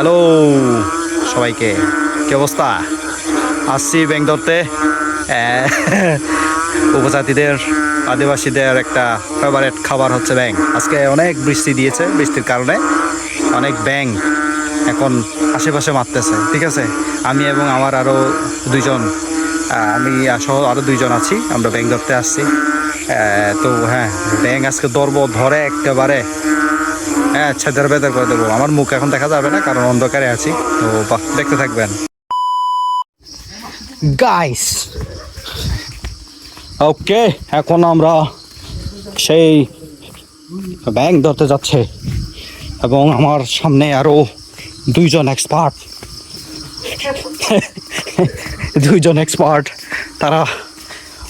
Hello সবাইকে। কি অবস্থা? আসছি ব্যাংক ধরতে। উপজাতিদের, আদিবাসীদের একটা ফেভারেট খাবার হচ্ছে ব্যাং আজকে অনেক বৃষ্টি দিয়েছে, বৃষ্টির কারণে অনেক ব্যাং এখন আশেপাশে মারতেছে, ঠিক আছে? আমি এবং আমার আরও দুইজন আমি সহ আরও দুইজন আছি, আমরা ব্যাং ধরতে আসছি। তো হ্যাঁ ব্যাং আজকে ধরবো ধরে একেবারে হ্যাঁ ছেদের বেদের করে দেবো। আমার মুখ এখন দেখা যাবে না কারণ অন্ধকারে আছি। তো বাহ, দেখতে থাকবেন। গাইস ওকে এখন আমরা সেই ব্যাংক ধরতে যাচ্ছে এবং আমার সামনে আরও দুইজন এক্সপার্ট দুইজন এক্সপার্ট তারা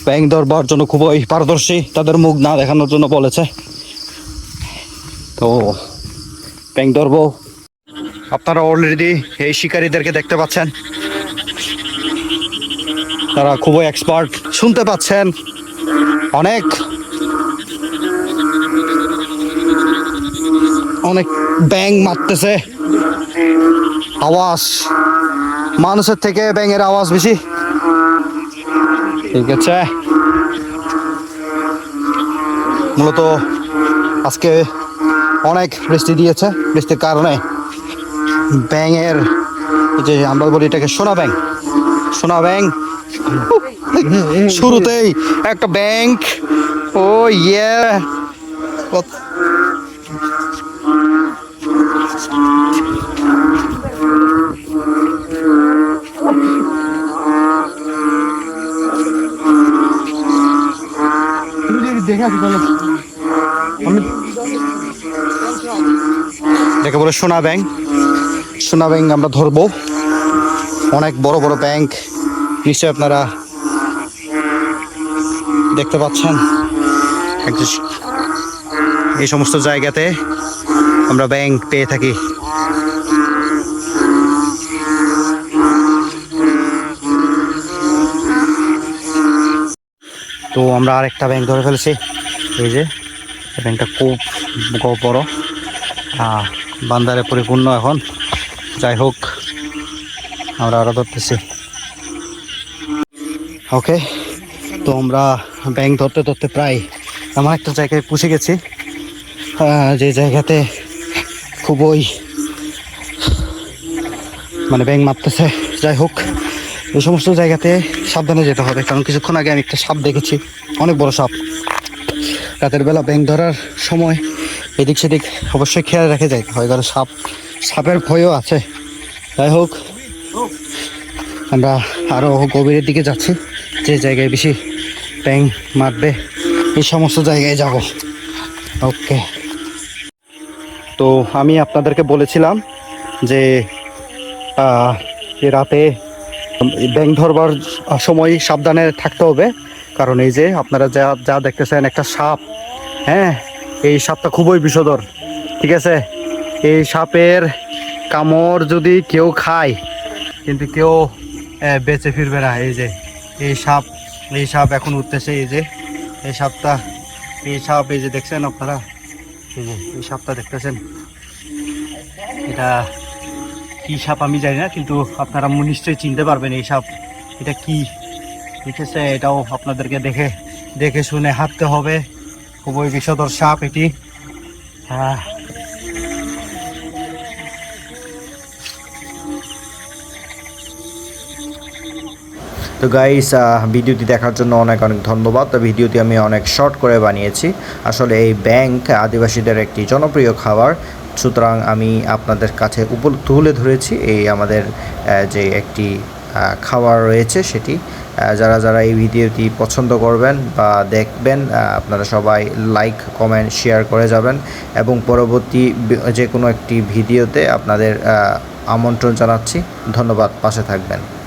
ব্যাংক ধরবার জন্য খুবই পারদর্শী তাদের মুখ না দেখানোর জন্য বলেছে। তো ব্যাংক ধরবো। আপনারা অলরেডি এই শিকারীদেরকে দেখতে পাচ্ছেন। তারা খুবই এক্সপার্ট শুনতে পাচ্ছেন। অনেক। অনেক ব্যাং মারতেছে। আওয়াজ। মানুষের থেকে ব্যাঙের আওয়াজ বেশি। ঠিক আছে। মূলত আজকে অনেক বৃষ্টি দিয়েছে। বৃষ্টির কারণে ব্যাঙের যে আমরা বলি এটাকে সোনা ব্যাং সোনা ব্যাং শুরুতেই একটা ব্যাংক ও ইয়ে। এটাকে বলে সোনা ব্যাংক। সোনা ব্যাংক আমরা ধরবো। অনেক বড় বড় ব্যাংক। নিশ্চয়ই আপনারা দেখতে পাচ্ছেন। এই সমস্ত জায়গাতে আমরা ব্যাংক পেয়ে থাকি। তো আমরা আরেকটা ব্যাংক ধরে ফেলেছি। এই যে ব্যাংকটা খুব বড়। বান্দারে পরিপূর্ণ এখন। যাই হোক, আমরা আরও ধরতেছি। ওকে তো আমরা ব্যাংক ধরতে ধরতে প্রায় এমন একটা জায়গায় পৌঁছে গেছি। যে জায়গাতে খুবই মানে ব্যাংক মারতেছে যাই হোক, এই সমস্ত জায়গাতে সাবধানে যেতে হবে, কারণ কিছুক্ষণ আগে আমি একটা সাপ দেখেছি। অনেক বড় সাপ। রাতের বেলা ব্যাংক ধরার সময় এদিক সেদিক অবশ্যই খেয়াল রেখে যায় হয় কারণ সাপ, সাপের ভয়ও আছে। যাই হোক, আমরা আরও গভীরের দিকে যাচ্ছি। যে জায়গায় বেশি ব্যাং মারবে, এই সমস্ত জায়গায় যাব। ওকে। তো আমি আপনাদেরকে বলেছিলাম যে যে রাতে ব্যাং ধরবার সময় সাবধানে থাকতে হবে। কারণ এই যে আপনারা যা যা দেখতেছেন একটা সাপ। হ্যাঁ এই সাপটা খুবই বিষধর, ঠিক আছে? এই সাপের কামড় যদি কেউ খায়, কিন্তু কেউ বেঁচে ফিরবে না, এই যে, এই সাপ এই সাপ এখন উঠতেছে, এই যে, এই সাপটা, এই সাপ, এই যে দেখছেন আপনারা? এই যে, এই সাপটা দেখতেছেন? এটা কি সাপ আমি জানি না, কিন্তু আপনারা নিশ্চয়ই চিনতে পারবেন এই সাপ। এটা কি? ঠিক আছে এটাও আপনাদেরকে দেখে দেখে শুনে হাঁটতে হবে। খুবই বিষধর সাপ এটি। তো গাইস ভিডিওটি দেখার জন্য অনেক অনেক ধন্যবাদ। তো ভিডিওটি আমি অনেক শর্ট করে বানিয়েছি। আসলে এই ব্যাংক আদিবাসীদের একটি জনপ্রিয় খাবার। সুতরাং আমি আপনাদের কাছে উপ তুলে ধরেছি এই আমাদের যে একটি খাবার রয়েছে সেটি। যারা যারা এই ভিডিওটি পছন্দ করবেন বা দেখবেন আপনারা সবাই লাইক কমেন্ট শেয়ার করে যাবেন এবং পরবর্তী যে কোনো একটি ভিডিওতে আপনাদের আমন্ত্রণ জানাচ্ছি। ধন্যবাদ, পাশে থাকবেন।